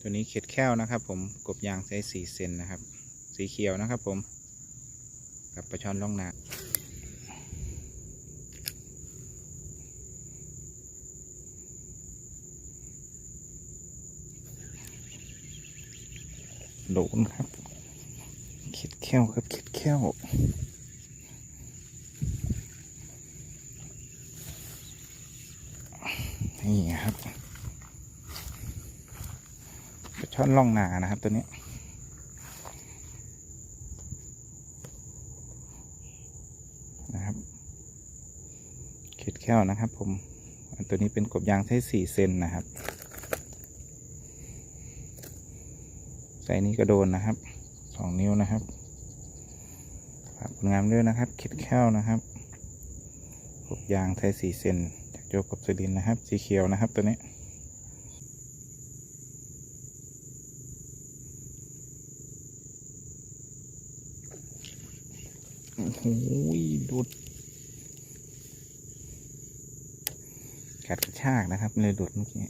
ตัวนี้เข็ดแค้วนะครับ ผมกบยางไซส์สี่เซนนะครับ สีเขียวนะครับ ผม กับปลาช่อนล่องนาโหลนครับ เข็ดแค้วครับ เข็ดแค้วนี่ครับ ช่อนล่องนานะครับตัวนี้ นะครับเข็ดแค้วนะครับ ผม อันตัวนี้เป็นกบยางไซส์สี่เซนนะครับไซส์นี้ก็โดนนะครับสองนิ้วนะครับฝากผลงานด้วยนะครับเข็ดแค้วนะครับกบยางไซส์สี่เซนจากโจกบสุรินนะครับ สีเขียวนะครับตัวนี้ โอ้โหดูดกัดกระชากนะครับเลยดูดเมื่อกี้